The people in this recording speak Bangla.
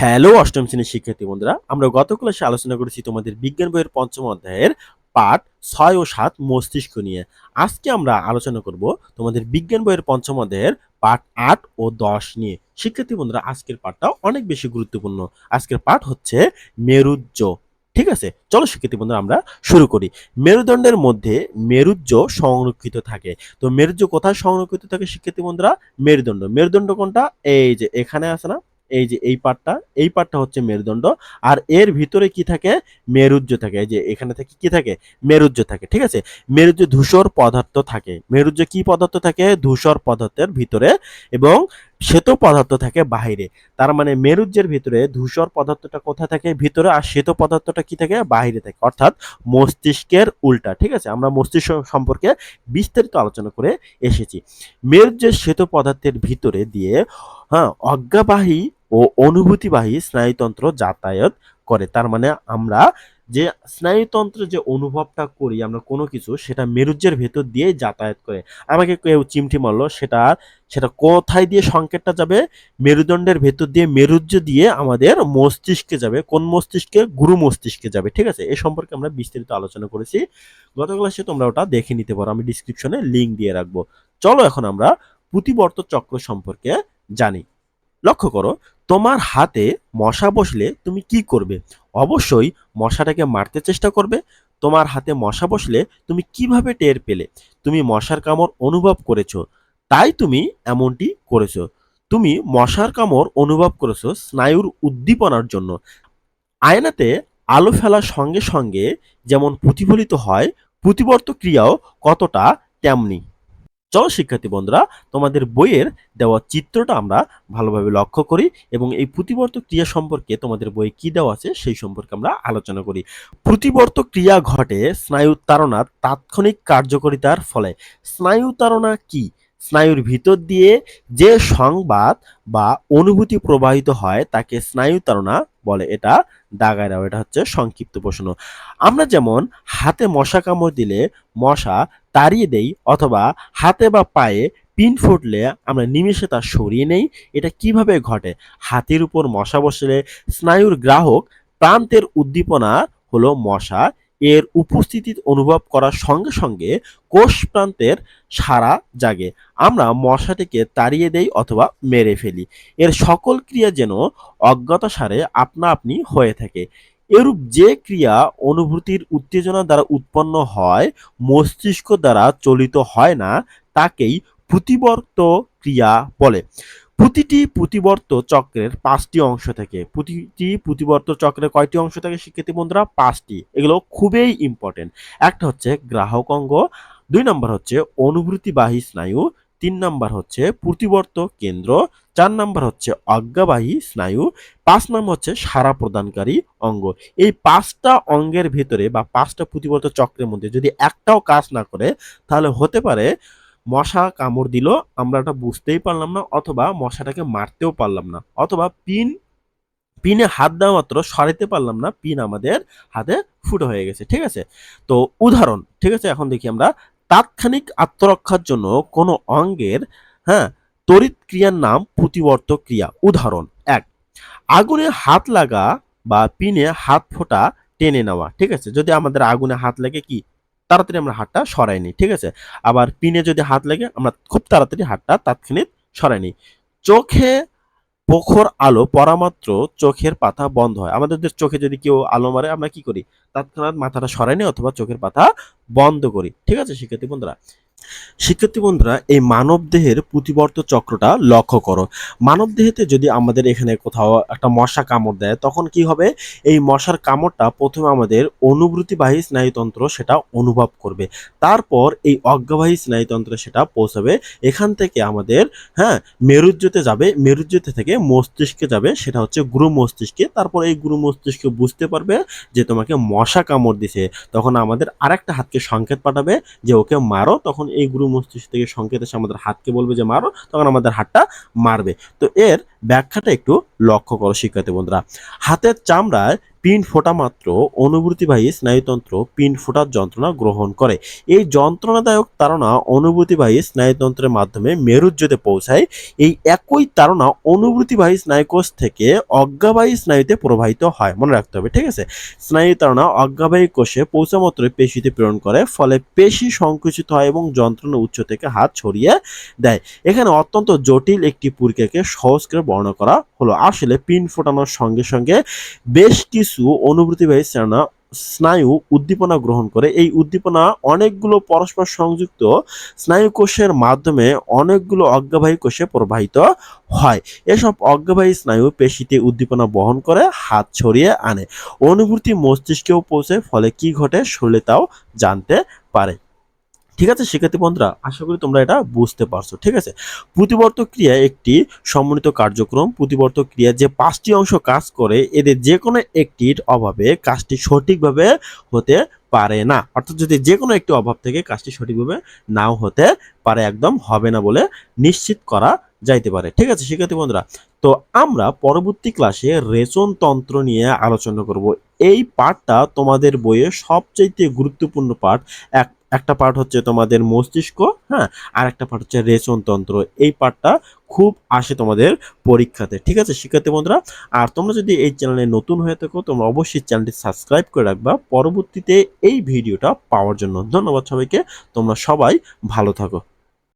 হ্যালো, অষ্টম শ্রেণির শিক্ষার্থী বন্ধুরা, আমরা গত ক্লাসে আলোচনা করেছি তোমাদের বিজ্ঞান বইয়ের পঞ্চম অধ্যায়ের পাঠ ছয় ও সাত মস্তিষ্ক নিয়ে। আজকে আমরা আলোচনা করব তোমাদের বিজ্ঞান বইয়ের পঞ্চম অধ্যায়ের পাঠ আট ও দশ নিয়ে। শিক্ষার্থী বন্ধুরা, আজকের পাঠটা অনেক বেশি গুরুত্বপূর্ণ। আজকের পাঠ হচ্ছে মেরুজ্জ। ঠিক আছে? চলো শিক্ষার্থী বন্ধুরা, আমরা শুরু করি। মেরুদণ্ডের মধ্যে মেরুজ্জ সংরক্ষিত থাকে। তো মেরুজ্জ কোথায় সংরক্ষিত থাকে শিক্ষার্থী বন্ধুরা? মেরুদণ্ড। মেরুদণ্ড কোনটা? এই যে এখানে আছে না? এই যে এই পার্টটা এই পার্টটা হচ্ছে মেরুদণ্ড। আর এর ভিতরে কি থাকে? মেরুজ্জ থাকে। এই যে এখানে থেকে কি থাকে? মেরুজ্জ থাকে, ঠিক আছে? মেরুজ্জ ধূসর পদার্থ থাকে। মেরুজ্জ কি পদার্থ থাকে? ধূসর পদার্থের ভিতরে এবং শ্বেত পদার্থ থাকে বাহিরে। তার মানে মেরুজ্জের ভিতরে ধূসর পদার্থটা কোথায় থাকে? ভিতরে। আর শ্বেত পদার্থটা কি থাকে? বাহিরে থাকে। অর্থাৎ মস্তিষ্কের উল্টা, ঠিক আছে? আমরা মস্তিষ্ক সম্পর্কে বিস্তারিত আলোচনা করে এসেছি। মেরুজ্জের শ্বেত পদার্থের ভিতরে দিয়ে হ্যাঁ অজ্ঞাবাহী ও অনুভূতিবাহী স্নায়ুতন্ত্র যাতায়াত করে। তার মানে আমরা যে স্নায়ুতন্ত্র যে অনুভবটা করি, আমরা কোনো কিছু সেটা মেরুজ্জের ভেতর দিয়ে যাতায়াত করে। আমাকে কেউ চিমটি মারলো, সেটা সেটা কোথায় দিয়ে সংকেতটা যাবে? মেরুদণ্ডের ভেতর দিয়ে মেরুজ্জ দিয়ে আমাদের মস্তিষ্কে যাবে। কোন মস্তিষ্কে গুরু মস্তিষ্কে যাবে, ঠিক আছে? এ সম্পর্কে আমরা বিস্তারিত আলোচনা করেছি। গত ক্লাসে তোমরা ওটা দেখে নিতে পারো। আমি ডিসক্রিপশনে লিঙ্ক দিয়ে রাখব। চলো এখন আমরা প্রতিবর্ত চক্র সম্পর্কে জানি। লক্ষ্য করো তোমার হাতে মশা বসলে তুমি কি করবে? অবশ্যই মশাটাকে মারতে চেষ্টা করবে। তোমার হাতে মশা বসলে তুমি কীভাবে টের পেলে? তুমি মশার কামড় অনুভব করেছ, তাই তুমি এমনটি করেছ। তুমি মশার কামড় অনুভব করেছ স্নায়ুর উদ্দীপনার জন্য। আয়নাতে আলো ফেলার সঙ্গে সঙ্গে যেমন প্রতিফলিত হয় প্রতিবর্ত ক্রিয়াও কতটা তেমনি। চলো শিক্ষার্থী বন্ধুরা, তোমাদের বইয়ের দেওয়া চিত্রটা আমরা ভালোভাবে লক্ষ্য করি এবং এই প্রতিবর্ত ক্রিয়া সম্পর্কে তোমাদের বইয়ে কি দেওয়া আছে সেই সম্পর্কে আমরা আলোচনা করি। প্রতিবর্ত ক্রিয়া ঘটে স্নায়ুত্তারণার তাৎক্ষণিক কার্যকারিতার ফলে। স্নায়ুতারণা কি? স্নায়ুর ভিতর দিয়ে যে সংবাদ বা অনুভূতি প্রবাহিত হয়, তাকে স্নায়ুতারণা বলে। এটা দাগায় দাও এটা হচ্ছে সংক্ষিপ্ত প্রশ্ন। আমরা যেমন হাতে মশা কামড় দিলে মশা তাড়িয়ে দেই অথবা হাতে বা পায়ে পিন ফুটলে আমরা নিমেষে তা সরিয়ে নেই, এটা কীভাবে ঘটে? হাতের উপর মশা বসলে স্নায়ুর গ্রাহক প্রান্তের উদ্দীপনা হলো মশা এর উপস্থিতি অনুভব করার সঙ্গে সঙ্গে কোষ প্রান্তের সারা জাগে। আমরা মশাটিকে তাড়িয়ে দেই অথবা মেরে ফেলি। এর সকল ক্রিয়া যেন অজ্ঞতা সারে আপনা আপনি হয়ে থাকে। এরূপ যে ক্রিয়া অনুভূতির উত্তেজনা দ্বারা উৎপন্ন হয়, মস্তিষ্ক দ্বারা চলিত হয় না, তাকেই প্রতিবর্ত ক্রিয়া বলে। প্রতিটি প্রতিবর্ত চক্রের পাঁচটি অংশ থাকে, প্রতিটি প্রতিবর্ত চক্রের কয়টি অংশ থাকে, শিক্ষার্থী বন্ধুরা? পাঁচটি। এগুলো খুবই ইম্পর্টেন্ট একটা হচ্ছে গ্রাহক অঙ্গ, দুই নম্বর হচ্ছে অনুভূতিবাহী স্নায়ু, তিন নম্বর হচ্ছে প্রতিবর্ত কেন্দ্র, চার নম্বর হচ্ছে অজ্ঞাবাহী স্নায়ু, পাঁচ নম্বর হচ্ছে সারা প্রদানকারী অঙ্গ। এই পাঁচটা অঙ্গের ভেতরে বা পাঁচটা প্রতিবর্ত চক্রের মধ্যে যদি একটাও কাজ না করে, তাহলে হতে পারে মশা কামড় দিল, আমরা ওটা বুঝতেই পারলাম না, অথবা মশাটাকে মারতেও পারলাম না, অথবা পিন, পিনে হাত দেওয়া মাত্র সরাইতে পারলাম না, পিন আমাদের হাতে ফুটো হয়ে গেছে, ঠিক আছে? তো উদাহরণ, ঠিক আছে? এখন দেখি আমরা, তাৎক্ষণিক আত্মরক্ষার জন্য কোনো অঙ্গের হ্যাঁ তড়িৎ ক্রিয়ার নাম প্রতিবর্ত ক্রিয়া, উদাহরণ, এক, আগুনে হাত লাগা বা পিনে হাত ফোটা টেনে নেওয়া, ঠিক আছে? যদি আমাদের আগুনে হাত লাগে কি? তাড়াতাড়ি আমরা হাতটা সরাই নিই, ঠিক আছে? আবার পিনে যদি হাত লাগে, আমরা খুব তাড়াতাড়ি হাতটা তাৎক্ষণিক সরাই নিই। চোখে প্রখর আলো পরামাত্র চোখের পাতা বন্ধ হয়। আমাদের চোখে যদি কেউ আলো মারে, আমরা কি করি? তৎক্ষণাৎ মাথাটা সরাই নিই অথবা চোখের পাতা বন্ধ করি। ঠিক আছে, শিক্ষার্থী বন্ধুরা? শিক্ষার্থী বন্ধুরা, এই মানব দেহের প্রতিবর্ত চক্রটা লক্ষ্য করো। মানব দেহেতে যদি আমাদের এখানে কোথাও একটা মশা কামড় দেয়, তখন কি হবে? এই মশার কামড়টা প্রথমে আমাদের অনুভূতিবাহী স্নায়ুতন্ত্র সেটা অনুভব করবে। তারপর এই অজ্ঞাবাহী স্নায়ুতন্ত্র সেটা পৌঁছাবে। এখান থেকে আমাদের হ্যাঁ মেরুজ্জতে যাবে। মেরুজ্জতে থেকে মস্তিষ্কে যাবে। সেটা হচ্ছে গুরু মস্তিষ্কে তারপর এই গুরু মস্তিষ্কে বুঝতে পারবে যে তোমাকে মশা কামড় দিছে। তখন আমাদের আরেকটা হাতকে সংকেত পাঠাবে যে ওকে মারো। তখন এই গুরু মস্তিষ্ক থেকে সংকেত এসে আমাদের হাতকে বলবে যে মারো, তখন আমাদের হাতটা মারবে। তো এর ব্যাখ্যাটা একটু লক্ষ্য করো শিক্ষার্থী বন্ধুরা। হাতের চামড়ায় পিন ফোটা মাত্র অনুভূতিবাহী স্নায়ুতন্ত্র পিন ফোটার যন্ত্রণা গ্রহণ করে। এই যন্ত্রণাদায়ক তাড়না অনুভূতিবাহী স্নায়ুতন্ত্রের মাধ্যমে মেরুজ্জতে পৌঁছায়। এই একই তাড়না অনুভূতিবাহী স্নায়ুকোষ থেকে অজ্ঞাবাহী স্নায়ুতে প্রবাহিত হয়। মনে রাখতে হবে, ঠিক আছে? স্নায়ু তাড়না অজ্ঞাবাহী কোষে পৌঁছা মাত্র পেশিতে প্রেরণ করে, ফলে পেশি সংকুচিত হয় এবং যন্ত্রণা উচ্চ থেকে হাত ছড়িয়ে দেয়। এখানে অত্যন্ত জটিল একটি প্রক্রিয়াকে সহজ করে বর্ণনা করা হলো। আসলে পিন ফোটানোর সঙ্গে সঙ্গে বেশ কিছু অনুভূতিবাহী স্নায়ু স্নায়ু উদ্দীপনা গ্রহণ করে। এই উদ্দীপনা অনেকগুলো পরস্পর সংযুক্ত স্নায়ু কোষের মাধ্যমে অনেকগুলো অজ্ঞাবাহী কোষে প্রবাহিত হয়। এসব অজ্ঞাবাহী স্নায়ু পেশিতে উদ্দীপনা বহন করে, হাত ছড়িয়ে আনে। অনুভূতি মস্তিষ্কেও পৌঁছে, ফলে কি ঘটে শরীরে তাও জানতে পারে। ঠিক আছে? শিক্ষার্থী বন্ধুরা, আশা করি তোমরা এটা বুঝতে পারছ, ঠিক আছে? প্রতিবর্ত ক্রিয়া একটি সমন্বিত কার্যক্রম প্রতিবর্ত ক্রিয়া যে পাঁচটি অংশ কাজ করে, এদের যে কোনো একটির অভাবে কাজটি সঠিকভাবে হতে পারে না। অর্থাৎ যদি যে কোনো একটি অভাব থেকে কাজটি সঠিকভাবে নাও হতে পারে, একদম হবে না বলে নিশ্চিত করা যাইতে পারে, ঠিক আছে শিক্ষার্থী বন্ধুরা? তো আমরা পরবর্তী ক্লাসে রেচন তন্ত্র নিয়ে আলোচনা করব। এই পাঠটা তোমাদের বইয়ে সবচাইতে গুরুত্বপূর্ণ পাঠ, এক একটা পার্ট হচ্ছে তোমাদের মস্তিষ্ক হ্যাঁ? আর একটা পার্ট হচ্ছে রেচন তন্ত্র। এই পার্টটা খুব আসে তোমাদের পরীক্ষাতে, ঠিক আছে শিক্ষার্থী বন্ধুরা? আর তোমরা যদি এই চ্যানেলে নতুন হয়ে থাকো, তোমরা অবশ্যই চ্যানেলটি সাবস্ক্রাইব করে রাখবা। পরবর্তীতে এই ভিডিওটা পাওয়ার জন্য ধন্যবাদ সবাইকে। তোমরা সবাই ভালো থাকো।